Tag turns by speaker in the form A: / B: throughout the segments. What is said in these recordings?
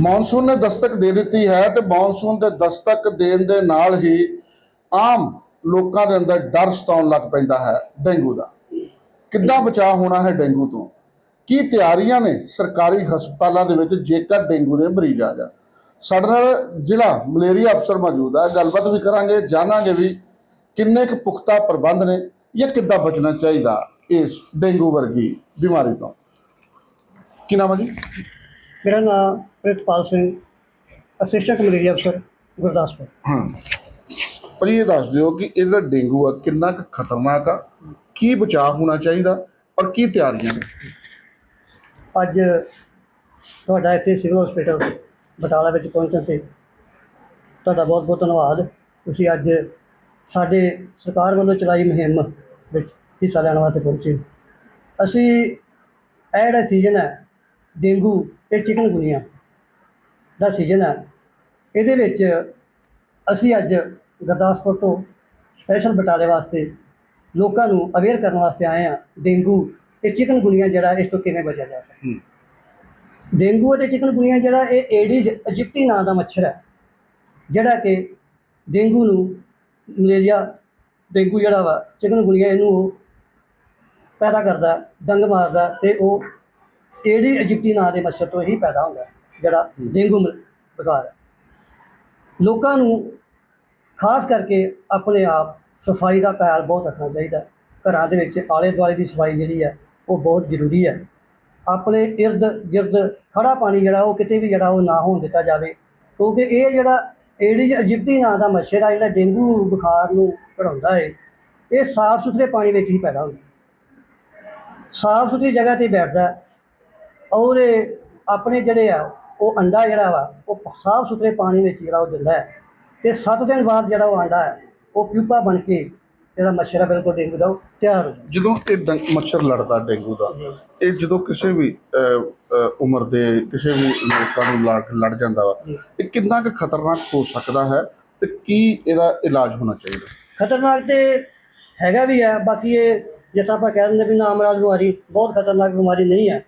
A: Monsoon ਨੇ ਦਸਤਕ ਦੇ ਦਿੱਤੀ ਹੈ ਤੇ ਮੌਨਸੂਨ ਦੇ ਦਸਤਕ ਦੇਣ ਦੇ ਨਾਲ ਹੀ ਆਮ ਲੋਕਾਂ ਦੇ ਅੰਦਰ ਡਰ ਸਤਾਉਣ ਲੱਗ ਪੈਂਦਾ ਹੈ ਡੇਂਗੂ ਦਾ। ਕਿੱਦਾਂ ਬਚਾਅ ਹੋਣਾ ਹੈ ਡੇਂਗੂ ਤੋਂ? ਕੀ ਤਿਆਰੀਆਂ ਨੇ ਸਰਕਾਰੀ ਹਸਪਤਾਲਾਂ ਦੇ ਵਿੱਚ ਜੇਕਰ ਡੇਂਗੂ ਦੇ ਮਰੀਜ਼ ਆ ਜਾਣ? ਸਾਡੇ ਨਾਲ ਜ਼ਿਲ੍ਹਾ ਮਲੇਰੀਆ ਅਫਸਰ ਮੌਜੂਦ ਹੈ ਗੱਲਬਾਤ ਵੀ ਕਰਾਂਗੇ, ਜਾਣਾਂਗੇ ਵੀ ਕਿੰਨੇ ਕੁ ਪੁਖਤਾ ਪ੍ਰਬੰਧ ਨੇ ਜਾਂ ਕਿੱਦਾਂ ਬਚਣਾ ਚਾਹੀਦਾ ਇਸ ਡੇਂਗੂ ਵਰਗੀ ਬਿਮਾਰੀ ਤੋਂ। ਕੀ ਨਾਮ ਹੈ ਜੀ?
B: ਮੇਰਾ ਨਾਮ ਪ੍ਰਿਤਪਾਲ ਸਿੰਘ ਅਸਿਸਟੈਂਟ ਮਲੇਰੀਆ ਅਫਸਰ ਗੁਰਦਾਸਪੁਰ।
A: ਹਾਂ ਪਰ ਇਹ ਦੱਸ ਦਿਓ ਕਿ ਇਹਦਾ ਡੇਂਗੂ ਆ ਕਿੰਨਾ ਕੁ ਖਤਰਨਾਕ ਆ? ਕੀ ਬਚਾਅ ਹੋਣਾ ਚਾਹੀਦਾ ਔਰ ਕੀ ਤਿਆਰੀਆਂ ਨੇ?
B: ਅੱਜ ਤੁਹਾਡਾ ਇੱਥੇ ਸਿਵਲ ਹਸਪੀਟਲ ਬਟਾਲਾ ਵਿੱਚ ਪਹੁੰਚਣ ਤੇ ਤੁਹਾਡਾ ਬਹੁਤ ਬਹੁਤ ਧੰਨਵਾਦ। ਤੁਸੀਂ ਅੱਜ ਸਾਡੇ ਸਰਕਾਰ ਵੱਲੋਂ ਚਲਾਈ ਮੁਹਿੰਮ ਵਿੱਚ ਹਿੱਸਾ ਲੈਣ ਵਾਸਤੇ ਪਹੁੰਚੇ ਅਸੀਂ ਇਹ ਜਿਹੜਾ ਸੀਜ਼ਨ ਹੈ ਡੇਂਗੂ ਤੇ ਚਿਕਨਗੁਨੀਆ ਦਾ ਸੀਜ਼ਨ ਹੈ ਇਹਦੇ ਵਿੱਚ ਅਸੀਂ ਅੱਜ ਗੁਰਦਾਸਪੁਰ ਤੋਂ ਸਪੈਸ਼ਲ ਬਟਾਲੇ ਵਾਸਤੇ ਲੋਕਾਂ ਨੂੰ ਅਵੇਅਰ ਕਰਨ ਵਾਸਤੇ ਆਏ ਹਾਂ ਡੇਂਗੂ ਤੇ ਚਿਕਨਗੁਨੀਆ ਜਿਹੜਾ ਇਸ ਤੋਂ ਕਿਵੇਂ ਬਚਿਆ ਜਾ ਸਕਦਾ। ਡੇਂਗੂ ਅਤੇ ਚਿਕਨਗੁਨੀਆ ਜਿਹੜਾ ਇਹ ਏਡਿਸ ਇਜਿਪਟੀ ਨਾਂ ਦਾ ਮੱਛਰ ਹੈ ਜਿਹੜਾ ਕਿ ਡੇਂਗੂ ਨੂੰ ਮਲੇਰੀਆ ਡੇਂਗੂ ਜਿਹੜਾ ਵਾ ਚਿਕਨਗੁਨੀਆ ਇਹਨੂੰ ਉਹ ਪੈਦਾ ਕਰਦਾ ਡੰਗ ਮਾਰਦਾ ਤੇ ਉਹ ਏਡੀ ਇਜਿਪਟੀ ਨਾਂ ਦੇ ਮੱਛਰ ਤੋਂ ਹੀ ਪੈਦਾ ਹੁੰਦਾ ਜਿਹੜਾ ਡੇਂਗੂ ਬੁਖਾਰ ਹੈ। ਲੋਕਾਂ ਨੂੰ ਖਾਸ ਕਰਕੇ ਆਪਣੇ ਆਪ ਸਫ਼ਾਈ ਦਾ ਖਿਆਲ ਬਹੁਤ ਰੱਖਣਾ ਚਾਹੀਦਾ। ਘਰਾਂ ਦੇ ਵਿੱਚ ਆਲੇ ਦੁਆਲੇ ਦੀ ਸਫ਼ਾਈ ਜਿਹੜੀ ਹੈ ਉਹ ਬਹੁਤ ਜ਼ਰੂਰੀ ਹੈ। ਆਪਣੇ ਇਰਦ ਗਿਰਦ ਖੜਾ ਪਾਣੀ ਜਿਹੜਾ ਉਹ ਕਿਤੇ ਵੀ ਜਿਹੜਾ ਉਹ ਨਾ ਹੋਣ ਦਿੱਤਾ ਜਾਵੇ। ਕਿਉਂਕਿ ਇਹ ਜਿਹੜਾ ਏਡੀਜ਼ ਇਜਿਪਟੀ ਨਾਂ ਦਾ ਮੱਛਰ ਆ ਜਿਹੜਾ ਡੇਂਗੂ ਬੁਖਾਰ ਨੂੰ ਕਢਾਉਂਦਾ ਹੈ ਇਹ ਸਾਫ਼ ਸੁਥਰੇ ਪਾਣੀ ਵਿੱਚ ਹੀ ਪੈਦਾ ਹੁੰਦਾ ਸਾਫ਼ ਸੁਥਰੀ ਜਗ੍ਹਾ ਤੇ ਬੈਠਦਾ ਇਹ ਆਪਣੇ ਜਿਹੜੇ ਆ ਉਹ ਅੰਡਾ ਜਿਹੜਾ ਵਾ ਉਹ ਸਾਫ਼ ਸੁਥਰੇ ਪਾਣੀ ਵਿੱਚ ਜਿਹੜਾ ਉਹ ਦਿੰਦਾ ਹੈ। ਤੇ 7 ਦਿਨ ਬਾਅਦ ਜਿਹੜਾ ਉਹ ਆਂਡਾ ਹੈ ਉਹ ਪਿਊਪਾ ਬਣ ਕੇ ਜਿਹੜਾ ਮੱਛਰ ਹੈ ਬਿਲਕੁਲ ਡੇਂਗੂ ਦਾ ਉਹ ਤਿਆਰ ਹੋ ਜਾਂਦਾ
A: ਜਦੋਂ ਇਹ ਡੰ- ਮੱਛਰ ਲੜਦਾ ਡੇਂਗੂ ਦਾ ਇਹ ਜਦੋਂ ਕਿਸੇ ਵੀ ਅਹ, ਅਹ, ਉਮਰ ਦੇ ਕਿਸੇ ਵੀ ਲੋਕਾਂ ਨੂੰ ਲੜ ਲੜ ਜਾਂਦਾ ਵਾ
B: ਜੀ।
A: ਇਹ ਕਿੰਨਾ ਕੁ ਖਤਰਨਾਕ ਹੋ ਸਕਦਾ ਹੈ ਤੇ ਕੀ ਇਹਦਾ ਇਲਾਜ ਹੋਣਾ ਚਾਹੀਦਾ?
B: ਖਤਰਨਾਕ ਤੇ ਹੈਗਾ ਵੀ ਹੈ ਬਾਕੀ ਇਹ ਜਿਸ ਆਪਾਂ ਕਹਿ ਦਿੰਦੇ ਵੀ ਨਾਮਰਾਜ ਬਿਮਾਰੀ ਬਹੁਤ ਖਤਰਨਾਕ ਬਿਮਾਰੀ ਨਹੀਂ ਹੈ।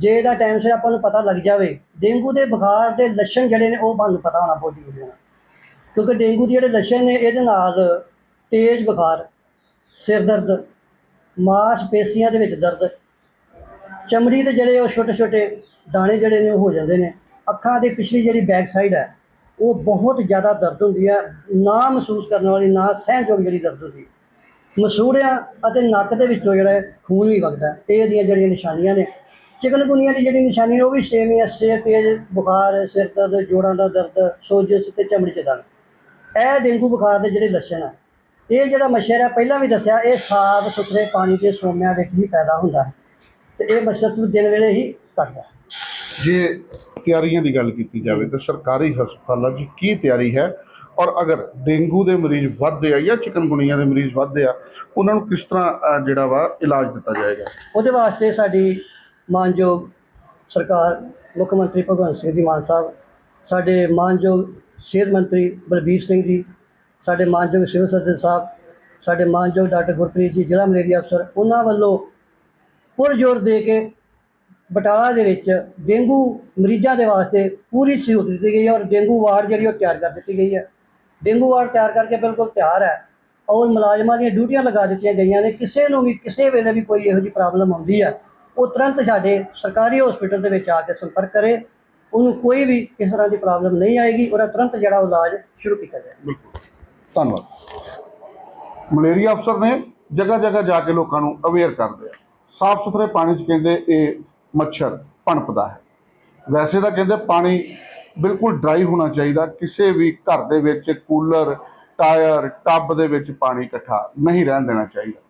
B: ਜੇ ਇਹਦਾ ਟਾਈਮ ਸਿਰ ਆਪਾਂ ਨੂੰ ਪਤਾ ਲੱਗ ਜਾਵੇ, ਡੇਂਗੂ ਦੇ ਬੁਖਾਰ ਦੇ ਲੱਛਣ ਜਿਹੜੇ ਨੇ ਉਹ ਸਾਨੂੰ ਪਤਾ ਹੋਣਾ ਬਹੁਤ ਜ਼ਰੂਰੀ ਹੈ। ਕਿਉਂਕਿ ਡੇਂਗੂ ਦੇ ਜਿਹੜੇ ਲੱਛਣ ਨੇ, ਇਹਦੇ ਨਾਲ ਤੇਜ਼ ਬੁਖਾਰ, ਸਿਰ ਦਰਦ ਮਾਸਪੇਸ਼ੀਆਂ ਦੇ ਵਿੱਚ ਦਰਦ, ਚਮੜੀ ਦੇ ਜਿਹੜੇ ਉਹ ਛੋਟੇ ਛੋਟੇ ਦਾਣੇ ਜਿਹੜੇ ਨੇ ਉਹ ਹੋ ਜਾਂਦੇ ਨੇ। ਅੱਖਾਂ ਦੇ ਪਿਛਲੀ ਜਿਹੜੀ ਬੈਕ ਸਾਈਡ ਹੈ, ਉਹ ਬਹੁਤ ਜ਼ਿਆਦਾ ਦਰਦ ਹੁੰਦੀ ਹੈ, ਨਾ ਮਹਿਸੂਸ ਕਰਨ ਵਾਲੀ, ਨਾ ਸਹਿਣਯੋਗ ਜਿਹੜੀ ਦਰਦ ਹੁੰਦੀ। ਹੈ ਮਸੂੜਿਆਂ ਅਤੇ ਨੱਕ ਦੇ ਵਿੱਚੋਂ ਜਿਹੜਾ ਖੂਨ ਵੀ ਵਗਦਾ ਇਹ ਇਹਦੀਆਂ ਜਿਹੜੀਆਂ ਨਿਸ਼ਾਨੀਆਂ ਨੇ ਚਿਕਨਗੁਨੀਆ ਦੀ ਜਿਹੜੀ ਨਿਸ਼ਾਨੀ ਨੇ ਉਹ ਵੀ ਸੇਮ ਹੀ ਹੈ ਸਿਰ ਤੇਜ਼ ਬੁਖਾਰ ਸਿਰ ਦਰਦ ਜੋੜਾਂ ਦਾ ਦਰਦ ਸੋਜਸ ਤੇ ਚਮੜੀ 'ਚ ਦਰਦ। ਇਹ ਡੇਂਗੂ ਬੁਖਾਰ ਦੇ ਜਿਹੜੇ ਲੱਛਣ ਆ ਇਹ ਜਿਹੜਾ ਮੱਛਰ ਹੈ ਪਹਿਲਾਂ ਵੀ ਦੱਸਿਆ ਇਹ ਸਾਫ਼ ਸੁਥਰੇ ਪਾਣੀ ਦੇ ਸੋਮਿਆਂ ਵਿੱਚ ਹੀ ਪੈਦਾ ਹੁੰਦਾ ਹੈ ਤੇ ਇਹ ਮੱਛਰ ਨੂੰ ਦਿਨ ਵੇਲੇ ਹੀ ਕੱਟਦਾ
A: ਜੇ ਤਿਆਰੀਆਂ ਦੀ ਗੱਲ ਕੀਤੀ ਜਾਵੇ ਤਾਂ ਸਰਕਾਰੀ ਹਸਪਤਾਲਾਂ 'ਚ ਕੀ ਤਿਆਰੀ ਹੈ? ਔਰ ਅਗਰ ਡੇਂਗੂ ਦੇ ਮਰੀਜ਼ ਵੱਧਦੇ ਆ ਜਾਂ ਚਿਕਨਗੁਨੀਆ ਦੇ ਮਰੀਜ਼ ਵੱਧਦੇ ਆ ਉਹਨਾਂ ਨੂੰ ਕਿਸ ਤਰ੍ਹਾਂ ਜਿਹੜਾ ਵਾ ਇਲਾਜ ਦਿੱਤਾ ਜਾਏਗਾ?
B: ਉਹਦੇ ਵਾਸਤੇ ਸਾਡੀ ਮਾਨਯੋਗ ਸਰਕਾਰ, ਮੁੱਖ ਮੰਤਰੀ ਭਗਵੰਤ ਸਿੰਘ ਜੀ ਮਾਨ ਸਾਹਿਬ, ਸਾਡੇ ਮਾਨਯੋਗ ਸਿਹਤ ਮੰਤਰੀ ਬਲਬੀਰ ਸਿੰਘ ਜੀ, ਸਾਡੇ ਮਾਨਯੋਗ ਸਿਵਲ ਸਰਜਨ ਸਾਹਿਬ, ਸਾਡੇ ਮਾਨਯੋਗ ਡਾਕਟਰ ਗੁਰਪ੍ਰੀਤ ਜੀ, ਜ਼ਿਲ੍ਹਾ ਮਲੇਰੀਆ ਅਫਸਰ, ਉਹਨਾਂ ਵੱਲੋਂ ਪੁਰਜੋਰ ਦੇ ਕੇ ਬਟਾਲਾ ਦੇ ਵਿੱਚ ਡੇਂਗੂ ਮਰੀਜ਼ਾਂ ਦੇ ਵਾਸਤੇ ਪੂਰੀ ਸਹੂਲਤ ਦਿੱਤੀ ਗਈ ਹੈ ਔਰ ਡੇਂਗੂ ਵਾਰਡ ਜਿਹੜੀ ਉਹ ਤਿਆਰ ਕਰ ਦਿੱਤੀ ਗਈ ਹੈ। ਡੇਂਗੂ ਵਾਰਡ ਤਿਆਰ ਕਰਕੇ ਬਿਲਕੁਲ ਤਿਆਰ ਹੈ। ਔਰ ਮੁਲਾਜ਼ਮਾਂ ਦੀਆਂ ਡਿਊਟੀਆਂ ਲਗਾ ਦਿੱਤੀਆਂ ਗਈਆਂ ਨੇ। ਕਿਸੇ ਨੂੰ ਵੀ, ਕਿਸੇ ਵੇਲੇ ਵੀ ਕੋਈ ਇਹੋ ਜਿਹੀ ਪ੍ਰੋਬਲਮ ਆਉਂਦੀ ਹੈ। ਉਹ ਤੁਰੰਤ ਸਾਡੇ ਸਰਕਾਰੀ ਹਸਪੀਟਲ ਦੇ ਵਿੱਚ ਆ ਕੇ ਸੰਪਰਕ ਕਰੇ। ਉਹਨੂੰ ਕੋਈ ਵੀ ਇਸ ਤਰ੍ਹਾਂ ਦੀ ਪ੍ਰੋਬਲਮ ਨਹੀਂ ਆਏਗੀ ਉਹਦਾ ਤੁਰੰਤ ਜਿਹੜਾ ਇਲਾਜ ਸ਼ੁਰੂ ਕੀਤਾ ਜਾਏ।
A: ਬਿਲਕੁਲ। ਧੰਨਵਾਦ। ਮਲੇਰੀਆ ਅਫਸਰ ਨੇ ਜਗ੍ਹਾ ਜਗ੍ਹਾ ਜਾ ਕੇ ਲੋਕਾਂ ਨੂੰ ਅਵੇਅਰ ਕਰਦੇ ਆ ਸਾਫ਼ ਸੁਥਰੇ ਪਾਣੀ 'ਚ ਕਹਿੰਦੇ ਇਹ ਮੱਛਰ ਪਣਪਦਾ ਹੈ। ਵੈਸੇ ਤਾਂ ਕਹਿੰਦੇ ਪਾਣੀ ਬਿਲਕੁਲ ਡਰਾਈ ਹੋਣਾ ਚਾਹੀਦਾ। ਕਿਸੇ ਵੀ ਘਰ ਦੇ ਵਿੱਚ ਕੂਲਰ, ਟਾਇਰ, ਟੱਬ ਦੇ ਵਿੱਚ ਪਾਣੀ ਇਕੱਠਾ ਨਹੀਂ ਰਹਿਣ ਦੇਣਾ ਚਾਹੀਦਾ।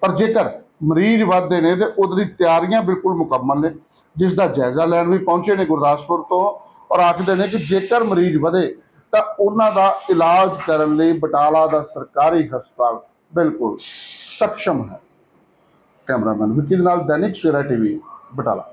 A: ਪਰ ਜੇਕਰ ਮਰੀਜ਼ ਵੱਧਦੇ ਨੇ ਤੇ ਉਹਦੀ ਤਿਆਰੀਆਂ ਬਿਲਕੁਲ ਮੁਕੰਮਲ ਨੇ ਜਿਸ ਦਾ ਜਾਇਜ਼ਾ ਲੈਣ ਵੀ ਪਹੁੰਚੇ ਨੇ ਗੁਰਦਾਸਪੁਰ ਤੋਂ ਔਰ ਆਖਦੇ ਨੇ ਕਿ ਜੇਕਰ ਮਰੀਜ਼ ਵਧੇ ਤਾਂ ਉਹਨਾਂ ਦਾ ਇਲਾਜ ਕਰਨ ਲਈ ਬਟਾਲਾ ਦਾ ਸਰਕਾਰੀ ਹਸਪਤਾਲ ਬਿਲਕੁਲ ਸક્ષਮ ਹੈ। ਕੈਮਰਾਮੈਨ ਵਿਕੀ ਦੇ ਨਾਲ ਦੈਨਿਕ ਸਵੇਰਾ ਟੀਵੀ, ਬਟਾਲਾ।